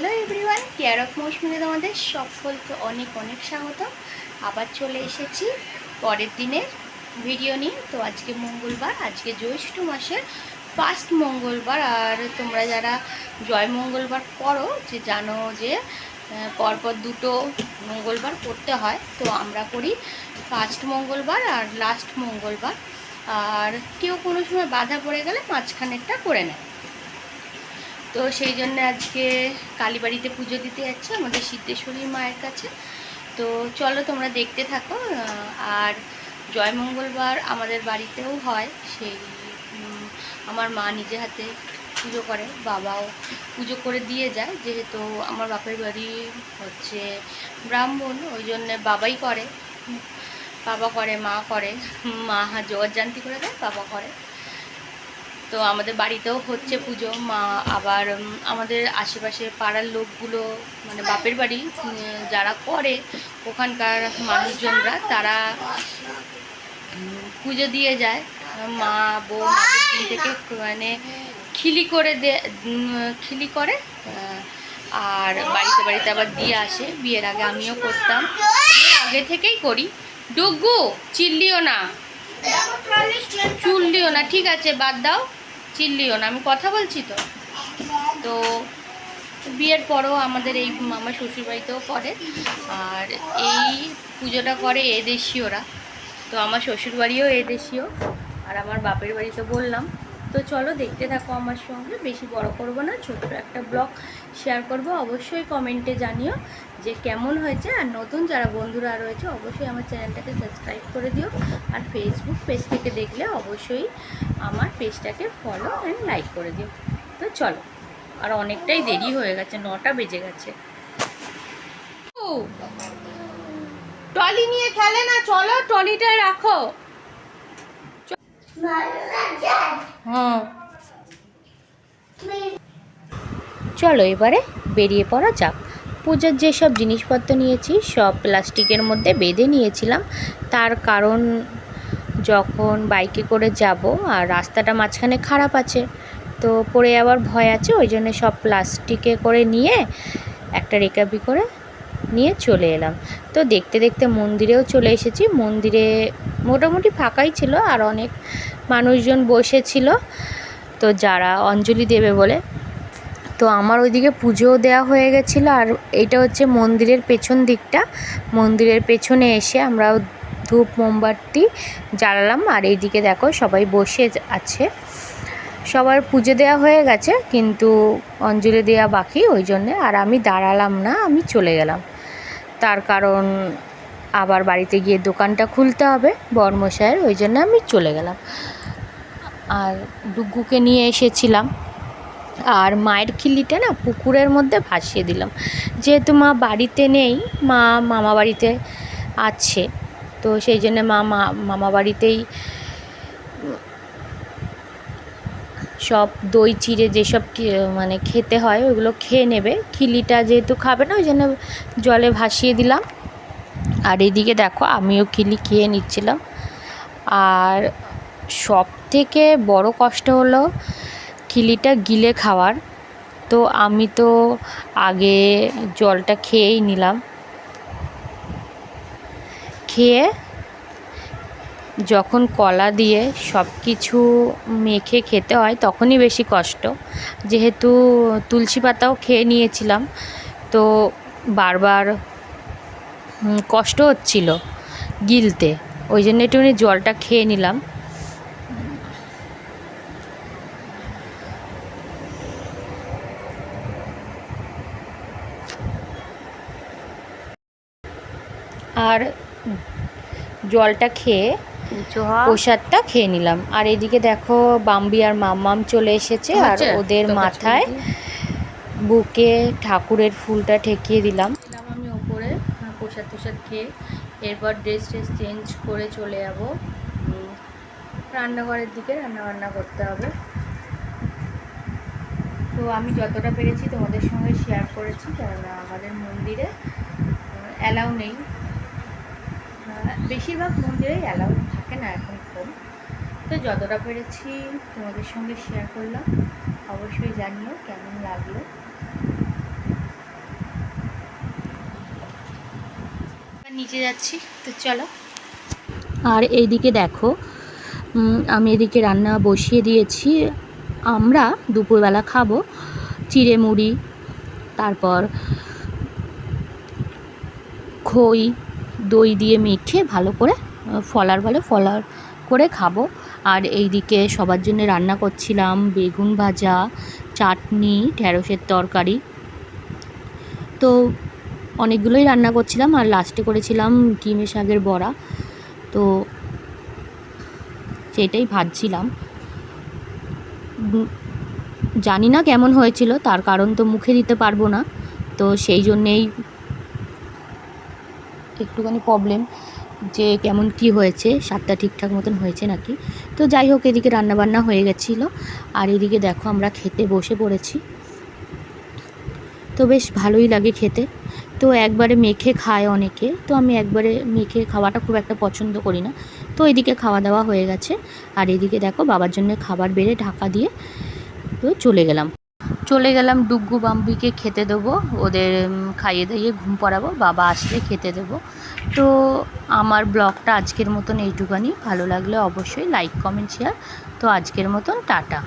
Hello everyone, care of মৌসুমিতে তোমাদের সকলকে অনেক অনেক স্বাগত। আবার চলে এসেছি পরের দিনের ভিডিও নিয়ে। তো আজকে মঙ্গলবার, আজকে জ্যৈষ্ঠ মাসের ফার্স্ট মঙ্গলবার। আর তোমরা যারা জয় মঙ্গলবার করো, যে জানো যে পরপর দুটো মঙ্গলবার করতে হয়, তো আমরা করি ফার্স্ট মঙ্গলবার আর লাস্ট মঙ্গলবার। আর কেউ কোনো সময় বাধা পড়ে গেলে মাঝখানেরটা করে নেয় তো সেই জন্য আজকে কালীবাড়িতে পুজো দিতে যাচ্ছে আমাদের সিদ্ধেশ্বরী মায়ের কাছে। তো চলো তোমরা দেখতে থাকো আর জয় মঙ্গলবার আমাদের বাড়িতেও হয়। সেই আমার মা নিজে হাতে পুজো করে, বাবাও পুজো করে দিয়ে যায়। যেহেতু আমার বাপের বাড়ি হচ্ছে ব্রাহ্মণ, ওই জন্যে বাবাই করে। বাবা করে, মা করে। মা জগজ্জান্তি করে দেয়, বাবা করে। তো আমাদের বাড়িতেও হচ্ছে পুজো। মা আবার আমাদের আশেপাশে পাড়ার লোকগুলো মানে বাপের বাড়ি যারা করে, ওখানকার মানুষজনরা, তারা পুজো দিয়ে যায়। মা বোন আগের দিন থেকে মানে খিলি করে দে খিলি করে আর বাড়িতে বাড়িতে আবার দিয়ে আসে। বিয়ের আগে আমিও করতাম। আগে থেকেই করি। ডুগু, চিল্লিও না। চুললিও না, ঠিক আছে, বাদ দাও। চিল্লিও না, আমি কথা বলছি তো। তো বিয়ের পরও আমাদের এই আমার শ্বশুরবাড়িতেও করে, আর এই পুজোটা করে এদেশীয়রা। তো আমার শ্বশুরবাড়িও এদেশীয়, আর আমার বাপের বাড়ি তো বললাম। তো চলো দেখতে থাকো আমার সঙ্গে। বেশি বড় করব না ছোট্ট একটা ব্লগ শেয়ার করব। অবশ্যই কমেন্টে জানিও যে কেমন হয়েছে। আর নতুন যারা বন্ধুরা রয়েছে, অবশ্যই আমার চ্যানেলটাকে সাবস্ক্রাইব করে দিও। আর ফেসবুক পেজ থেকে দেখলে অবশ্যই আমার পেজটাকে ফলো অ্যান্ড লাইক করে দিও। তো চলো, আর অনেকটাই দেরি হয়ে গেছে, নটা বেজে গেছে। ও টলি নিয়ে খেলে না, চলো টলিটা রাখো। হ্যাঁ। চলো এবারে বেরিয়ে পড়া যাক। পূজার যেসব জিনিসপত্র নিয়েছি, সব প্লাস্টিকের মধ্যে বেঁধে নিয়েছিলাম। তার কারণ যখন বাইকে করে যাব আর রাস্তাটা মাঝখানে খারাপ আছে, তো পড়ে যাওয়ার ভয় আছে, ওই জন্য সব প্লাস্টিকে করে নিয়ে একটা রেকাবি করে নিয়ে চলে এলাম। তো দেখতে দেখতে মন্দিরেও চলে এসেছি। মন্দিরে মোটামুটি ফাঁকাই ছিল আর অনেক মানুষজন বসেছিল। তো যারা অঞ্জলি দেবে বলে। তো আমার ওইদিকে পুজোও দেওয়া হয়ে গেছিল আর এটা হচ্ছে মন্দিরের পেছন দিকটা। মন্দিরের পেছনে এসে আমরা ধূপ, মোমবাতি জ্বালালাম আর এইদিকে দেখো সবাই বসে আছে। সবার পুজো দেওয়া হয়ে গেছে, কিন্তু অঞ্জলি দেওয়া বাকি, ওই জন্যে আর আমি দাঁড়ালাম না, আমি চলে গেলাম। তার কারণ আবার বাড়িতে গিয়ে দোকানটা খুলতে হবে বর্মশায়ের ওই জন্য আমি চলে গেলাম। আর ডুগ্গুকে নিয়ে এসেছিলাম। আর মায়ের খিল্লিটা না পুকুরের মধ্যে ভাসিয়ে দিলাম। যেহেতু মা বাড়িতে নেই, মা মামা বাড়িতে আছে, তো সেই জন্য মা- মামা বাড়িতেই সব দই, চিড়ে যেসব মানে খেতে হয় ওগুলো খেয়ে নেবে। খিলিটা যেহেতু খাবে না, ওই জন্য জলে ভাসিয়ে দিলাম। আর এদিকে দেখো, আমিও খিলি খেয়ে নিচ্ছিলাম। আর সব থেকে বড় কষ্ট হলো খিলিটা গিলে খাওয়ার। তো আমি তো আগে জলটা খেয়েই নিলাম। খেয়ে যখন কলা দিয়ে সব কিছু মেখে খেতে হয়, তখনই বেশি কষ্ট। যেহেতু তুলসী পাতাও খেয়ে নিয়েছিলাম, তো বারবার কষ্ট হচ্ছিল গিলতে। ওই জন্য একটুখানি জলটা খেয়ে নিলাম। আর জলটা খেয়ে প্রসাদটা খেয়ে নিলাম। আর এদিকে দেখো বাম্বি আর মাম্মাম চলে এসেছে আর ওদের মাথায় বুকে ঠাকুরের ফুলটা ঠেকিয়ে দিলাম। আমি ওপরে আহ, প্রসাদ প্রসাদ খেয়ে। এরপর ড্রেস ট্রেস চেঞ্জ করে চলে যাব। রান্নাঘরের দিকে রান্না বান্না করতে হবে। তো আমি যতটা পেরেছি তোমাদের সঙ্গে শেয়ার করেছি কেননা আমাদের মন্দিরে অ্যালাউ নেই। বেশিরভাগ মন্দিরেই অ্যালাউ থাকে না এখন ফোন। তো যতটা পেরেছি তোমাদের সঙ্গে শেয়ার করলাম, অবশ্যই জানিও কেমন লাগল। নিচে যাচ্ছি, তো চলো। আর এইদিকে দেখো আমি এদিকে রান্না বসিয়ে দিয়েছি। আমরা দুপুরবেলা খাব চিড়ে মুড়ি, তারপর খই, দই দিয়ে মেখে ভালো করে ফলার বলে ফলার করে খাব। আর এইদিকে সবার জন্য রান্না করছিলাম বেগুন ভাজা, চাটনি, ঢ্যাঁড়সের তরকারি। তো অনেকগুলোই রান্না করছিলাম আর লাস্টে করেছিলাম কিমে শাকের বড়া। তো সেটাই ভাজছিলাম। জানি না কেমন হয়েছিল, তার কারণ তো মুখে দিতে পারব না। তো সেই জন্যেই একটুখানি প্রবলেম যে কেমন কি হয়েছে, স্বাদটা ঠিকঠাক মতন হয়েছে নাকি? তো যাই হোক, এদিকে রান্নাবান্না হয়ে গেছিল। আর এদিকে দেখো আমরা খেতে বসে পড়েছি। তো বেশ ভালোই লাগে খেতে। তো একবারে মেখে খায় অনেকে। তো আমি একবারে মেখে খাওয়াটা খুব একটা পছন্দ করি না। তো এদিকে খাওয়া দাওয়া হয়ে গেছে। আর এদিকে দেখো বাবার জন্য খাবার বেড়ে ঢাকা দিয়ে তো চলে গেলাম। চলে গেলাম ডুগ্গু বাম্বিকে খেতে দেবো। ওদের খাইয়ে দাইয়ে ঘুম পড়াবো, বাবা আসলে খেতে দেবো। তো আমার ব্লগটা আজকের মতন এইটুকানি ভালো লাগলে অবশ্যই লাইক কমেন্ট শেয়ার তো আজকের মতন টাটা।